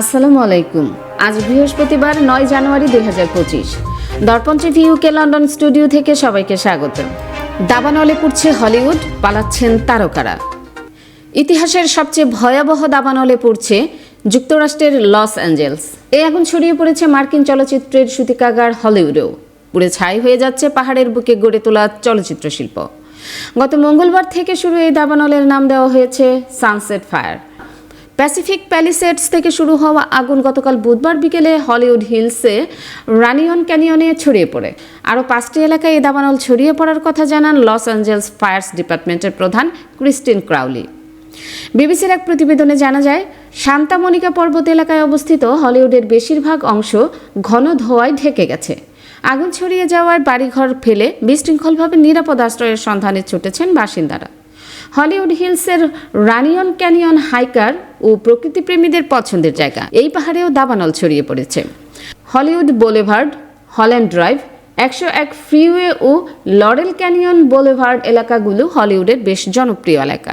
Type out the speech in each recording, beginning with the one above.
আসসালামু আলাইকুম। আজ বৃহস্পতিবার, নয় জানুয়ারি দুই হাজার পঁচিশ। দর্পণ টিভি ইউকে লন্ডন স্টুডিও থেকে সবাইকে স্বাগত। দাবানলে পড়ছে হলিউড, পালাচ্ছেন তারকারা। ইতিহাসের সবচেয়ে ভয়াবহ দাবানলে পড়ছে যুক্তরাষ্ট্রের লস অ্যাঞ্জেলস। এই আগুন ছড়িয়ে পড়েছে মার্কিন চলচ্চিত্রের সূতিকাগার হলিউডেও। পুড়ে ছাই হয়ে যাচ্ছে পাহাড়ের বুকে গড়ে তোলা চলচ্চিত্র শিল্প গত মঙ্গলবার থেকে শুরু এই দাবানলের নাম দেওয়া হয়েছে সানসেট ফায়ার। প্যাসিফিক প্যালিসেডস থেকে শুরু হওয়া আগুন গতকাল বুধবার বিকেলে হলিউড হিলসে রানিয়ন ক্যানিয়নে ছড়িয়ে পড়ে। আরও পাঁচটি এলাকায় এই দাবানল ছড়িয়ে পড়ার কথা জানান লস অ্যাঞ্জেলস ফায়ার্স ডিপার্টমেন্টের প্রধান ক্রিস্টিন ক্রাউলি। বিবিসির এক প্রতিবেদনে জানা যায়, শান্তা মনিকা পর্বত এলাকায় অবস্থিত হলিউডের বেশিরভাগ অংশ ঘন ধোঁয়ায় ঢেকে গেছে। আগুন ছড়িয়ে যাওয়ার বাড়িঘর ফেলে বিশৃঙ্খলভাবে নিরাপদ আশ্রয়ের সন্ধানে ছুটেছেন বাসিন্দারা। হলিউড হিলসের রানিয়ন ক্যানিয়ন হাইকার ও প্রকৃতিপ্রেমীদের পছন্দের জায়গা। এই পাহাড়েও দাবানল ছড়িয়ে পড়েছে। হলিউড বোলেভার্ড, হল্যান্ড ড্রাইভ, একশো এক ফ্রিওয়ে ও লরেল ক্যানিয়ন বোলেভার্ড এলাকাগুলো হলিউডের বেশ জনপ্রিয় এলাকা।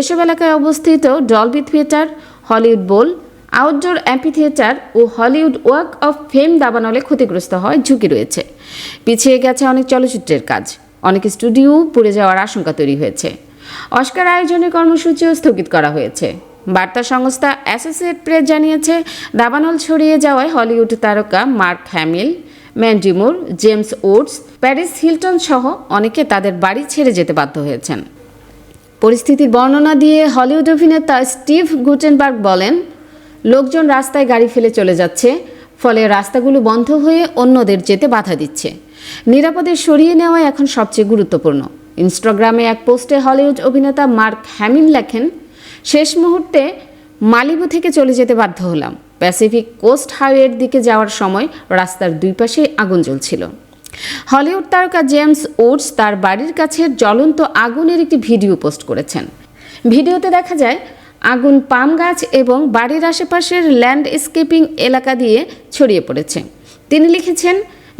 এসব এলাকায় অবস্থিত Dolby theatre, Hollywood Bowl, outdoor amphitheatre O Hollywood walk of ফেম দাবানলে ক্ষতিগ্রস্ত হয় ঝুঁকি রয়েছে। পিছিয়ে গেছে অনেক চলচ্চিত্রের কাজ। অনেক স্টুডিও পুড়ে যাওয়ার আশঙ্কা তৈরি হয়েছে। অস্কার আয়োজনের কর্মসূচিও স্থগিত করা হয়েছে। বার্তা সংস্থা অ্যাসোসিয়েট প্রেস জানিয়েছে, দাবানল ছড়িয়ে যাওয়ায় হলিউড তারকা Mark Hamill Mandy Moore James Oates Paris Hilton সহ অনেকে তাদের বাড়ি ছেড়ে যেতে বাধ্য হয়েছেন। পরিস্থিতির বর্ণনা দিয়ে হলিউড অভিনেতা স্টিভ গুটেনবার্গ বলেন, লোকজন রাস্তায় গাড়ি ফেলে চলে যাচ্ছে, ফলে রাস্তাগুলো বন্ধ হয়ে অন্যদের যেতে বাধা দিচ্ছে। নিরাপদে সরিয়ে নেওয়া এখন সবচেয়ে গুরুত্বপূর্ণ। ইনস্টাগ্রামে এক পোস্টে হলিউড অভিনেতা মার্ক হ্যামিন লেখেন, শেষ মুহূর্তে মালিবু থেকে চলে যেতে বাধ্য হলাম। প্যাসিফিক কোস্ট হাইওয়ের দিকে যাওয়ার সময় রাস্তার দুই পাশে আগুন জ্বলছিল। হলিউড তারকা জেমস ওটস তার বাড়ির কাছে জ্বলন্ত আগুনের একটি ভিডিও পোস্ট করেছেন। ভিডিওতে দেখা যায়, আগুন পাম গাছ এবং বাড়ির আশেপাশের ল্যান্ডস্কেপিং এলাকা দিয়ে ছড়িয়ে পড়েছে। তিনি লিখেছেন,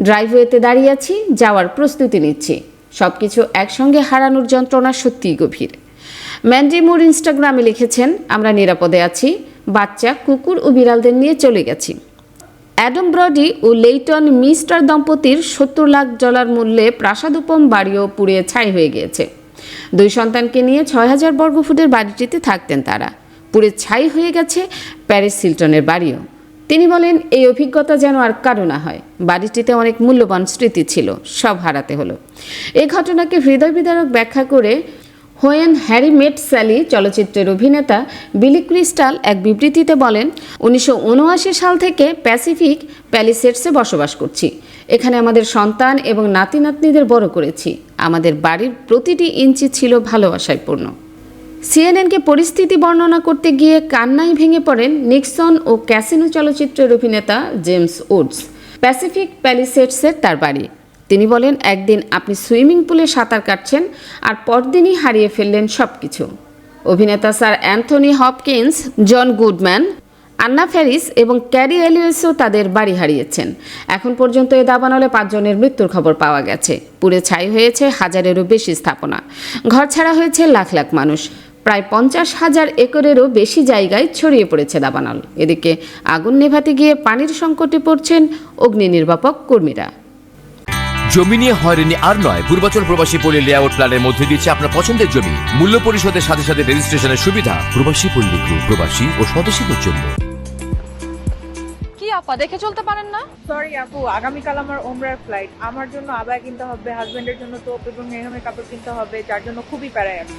ড্রাইভওয়েতে দাঁড়িয়ে আছি, যাওয়ার প্রস্তুতি নিচ্ছি। সবকিছু একসঙ্গে হারানোর যন্ত্রণা সত্যিই গভীর। ম্যান্ডি মুর ইনস্টাগ্রামে লিখেছেন, আমরা নিরাপদে আছি, বাচ্চা, কুকুর ও বিড়ালদের নিয়ে চলে গেছি। অ্যাডম ব্রডি ও লেইটন মিস্টার দম্পতির সত্তর লাখ ডলার মূল্যে প্রাসাদোপম বাড়িও পুড়িয়ে ছাই হয়ে গিয়েছে। দুই সন্তানকে নিয়ে ছয় হাজার বর্গফুটের বাড়িটিতে থাকতেন তারা। পুড়ে ছাই হয়ে গেছে প্যারিস হিলটনের বাড়িও। তিনি বলেন, এই অভিজ্ঞতা যেন আর কারও না হয়। বাড়িটিতে অনেক মূল্যবান স্মৃতি ছিল, সব হারাতে হলো। এই ঘটনাকে হৃদয় বিদারক ব্যাখ্যা করে হোয়েন হ্যারি মেট স্যালি, চলচ্চিত্রের অভিনেতা বিলি ক্রিস্টাল এক বিবৃতিতে বলেন, উনিশশো উনআশি সাল থেকে প্যাসিফিক প্যালিসেটসে বসবাস করছি। এখানে আমাদের সন্তান এবং নাতি নাতনিদের বড় করেছি। আমাদের বাড়ির প্রতিটি ইঞ্চি ছিল ভালোবাসায় পূর্ণ। সিএনএনকে পরিস্থিতি বর্ণনা করতে গিয়ে কান্নাই ভেঙে পড়েন নিক্সন ও ক্যাসিনো চলচ্চিত্রের অভিনেতা জেমস উডস। প্যাসিফিক প্যালিসেটসের তার বাড়ি। তিনি বলেন, একদিন আপনি সুইমিং পুলে সাঁতার কাটছেন আর পরদিনই হারিয়ে ফেললেন সব কিছু অভিনেতা sir Anthony Hopkins, John Goodman, Anna Faris এবং ক্যারি এলিয়েসও তাদের বাড়ি হারিয়েছেন। এখন পর্যন্ত এ দাবানলে পাঁচজনের মৃত্যুর খবর পাওয়া গেছে। পুরে ছাই হয়েছে হাজারেরও বেশি স্থাপনা। ঘর ছাড়া হয়েছে লাখ লাখ মানুষ। প্রায় পঞ্চাশ হাজার একরেরও বেশি জায়গায় ছড়িয়ে পড়েছে দাবানল। এদিকে আগুন নেভাতে গিয়ে পানির সংকটে পড়ছেন অগ্নি নির্বাপক কর্মীরা। জমি নিয়ে হয়রানি আর নয় পূর্বাচল প্রবাসী পল্লী লেআউট প্ল্যানের মধ্যে দিচ্ছে আপনার পছন্দের জমি। মূল্য পরিশোধের সাথে সাথে রেজিস্ট্রেশনের সুবিধা। প্রবাসী পল্লী গ্রুপ প্রবাসী ও স্বদেশীদের জন্য। কি আপা দেখে চলতে পারেন না? সরি আপু আগামীকাল আমার ওমরার ফ্লাইট আমার জন্য আবায় কিনতে হবে হাজবেন্ডের জন্য তোপ এবং মেহমের কাপড় কিনতে হবে যার জন্য খুবই প্যারায় আছি